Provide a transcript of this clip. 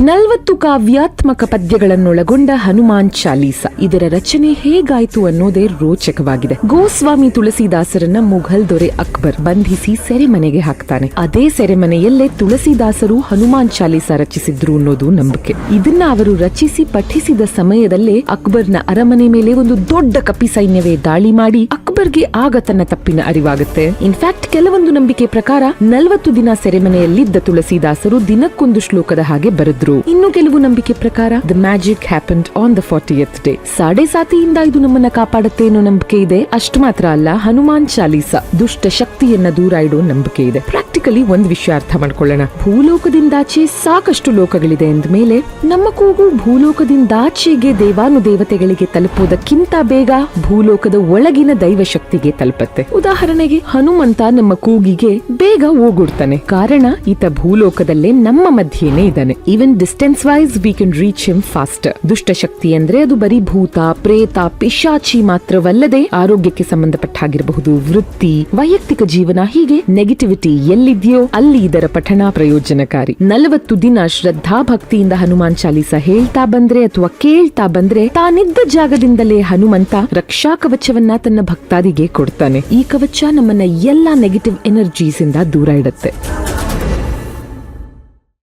ನಲವತ್ತು ಕಾವ್ಯಾತ್ಮಕ ಪದ್ಯಗಳನ್ನೊಳಗೊಂಡ ಹನುಮಾನ್ ಚಾಲೀಸ. ಇದರ ರಚನೆ ಹೇಗಾಯಿತು ಅನ್ನೋದೇ ರೋಚಕವಾಗಿದೆ. ಗೋಸ್ವಾಮಿ ತುಳಸಿದಾಸರನ್ನ ಮುಘಲ್ ದೊರೆ ಅಕ್ಬರ್ ಬಂಧಿಸಿ ಸೆರೆಮನೆಗೆ ಹಾಕ್ತಾನೆ. ಅದೇ ಸೆರೆಮನೆಯಲ್ಲೇ ತುಳಸಿದಾಸರು ಹನುಮಾನ್ ಚಾಲೀಸ ರಚಿಸಿದ್ರು ಅನ್ನೋದು ನಂಬಿಕೆ. ಇದನ್ನ ಅವರು ರಚಿಸಿ ಪಠಿಸಿದ ಸಮಯದಲ್ಲೇ ಅಕ್ಬರ್ನ ಅರಮನೆ ಮೇಲೆ ಒಂದು ದೊಡ್ಡ ಕಪಿ ಸೈನ್ಯವೇ ದಾಳಿ ಮಾಡಿ ಅಕ್ಬರ್ಗೆ ಆಗ ತನ್ನ ತಪ್ಪಿನ ಅರಿವಾಗುತ್ತೆ. ಇನ್ಫ್ಯಾಕ್ಟ್ ಕೆಲವೊಂದು ನಂಬಿಕೆ ಪ್ರಕಾರ ನಲವತ್ತು ದಿನ ಸೆರೆಮನೆಯಲ್ಲಿದ್ದ ತುಳಸಿದಾಸರು ದಿನಕ್ಕೊಂದು ಶ್ಲೋಕದ ಹಾಗೆ ಬರೆದ್ರು. ಇನ್ನು ಕೆಲವು ನಂಬಿಕೆ ಪ್ರಕಾರ the magic happened on the fortieth day ಸಾಡೆ ಸಾತಿಯಿಂದ ಇದು ನಮ್ಮನ್ನ ಕಾಪಾಡುತ್ತೆ ಅನ್ನೋ ನಂಬಿಕೆ ಇದೆ. ಅಷ್ಟು ಮಾತ್ರ ಅಲ್ಲ, ಹನುಮಾನ್ ಚಾಲೀಸ, ದುಷ್ಟ ಶಕ್ತಿಯನ್ನ ದೂರ ಇಡೋ ನಂಬಿಕೆ ಇದೆ. ಪ್ರಾಕ್ಟಿಕಲಿ ಒಂದ್ ವಿಷಯ ಅರ್ಥ ಮಾಡ್ಕೊಳ್ಳೋಣ. ಭೂಲೋಕದಿಂದಾಚೆ ಸಾಕಷ್ಟು ಲೋಕಗಳಿದೆ ಅಂದ ಮೇಲೆ, ನಮ್ಮ ಕೂಗು ಭೂಲೋಕದಿಂದಾಚೆಗೆ ದೇವಾನು ದೇವತೆಗಳಿಗೆ ತಲುಪುವುದಕ್ಕಿಂತ ಬೇಗ ಭೂಲೋಕದ ಒಳಗಿನ ದೈವ ಶಕ್ತಿಗೆ ತಲುಪತ್ತೆ. ಉದಾಹರಣೆಗೆ, ಹನುಮಂತ ನಮ್ಮ ಕೂಗಿಗೆ ಬೇಗ ಓಗುಡ್ತಾನೆ ಕಾರಣ, ಈತ ಭೂಲೋಕದಲ್ಲೇ ನಮ್ಮ ಮಧ್ಯೆನೇ ಇದ್ದಾನೆ. Even distance wise we can reach him faster ದುಷ್ಟಶಕ್ತಿ ಅಂದ್ರೆ ಅದು ಬರೀ ಭೂತ, ಪ್ರೇತ, ಪಿಶಾಚಿ ಮಾತ್ರವಲ್ಲದೆ ಆರೋಗ್ಯಕ್ಕೆ ಸಂಬಂಧಪಟ್ಟ ಹಾಗಿರಬಹುದು. ವೃತ್ತಿ, ವೈಯಕ್ತಿಕ ಜೀವನ ಹೀಗೆ ನೆಗೆಟಿವಿಟಿ ಎಲ್ಲಿದೆಯೋ ಅಲ್ಲಿ ಇದರ ಪಠಣ ಪ್ರಯೋಜನಕಾರಿ. ನಲವತ್ತು ದಿನ ಶ್ರದ್ಧಾ ಭಕ್ತಿಯಿಂದ ಹನುಮಾನ್ ಚಾಲೀಸ ಹೇಳ್ತಾ ಬಂದ್ರೆ ಅಥವಾ ಕೇಳ್ತಾ ಬಂದ್ರೆ ತಾನಿದ್ದ ಜಾಗದಿಂದಲೇ ಹನುಮಂತ ರಕ್ಷಾ ಕವಚವನ್ನ ತನ್ನ ಭಕ್ತಾದಿಗೆ ಕೊಡ್ತಾನೆ. ಈ ಕವಚ ನಮ್ಮನ್ನ ಎಲ್ಲಾ ನೆಗೆಟಿವ್ ಎನರ್ಜೀಸ್ ಇಂದ ದೂರ ಇಡುತ್ತೆ.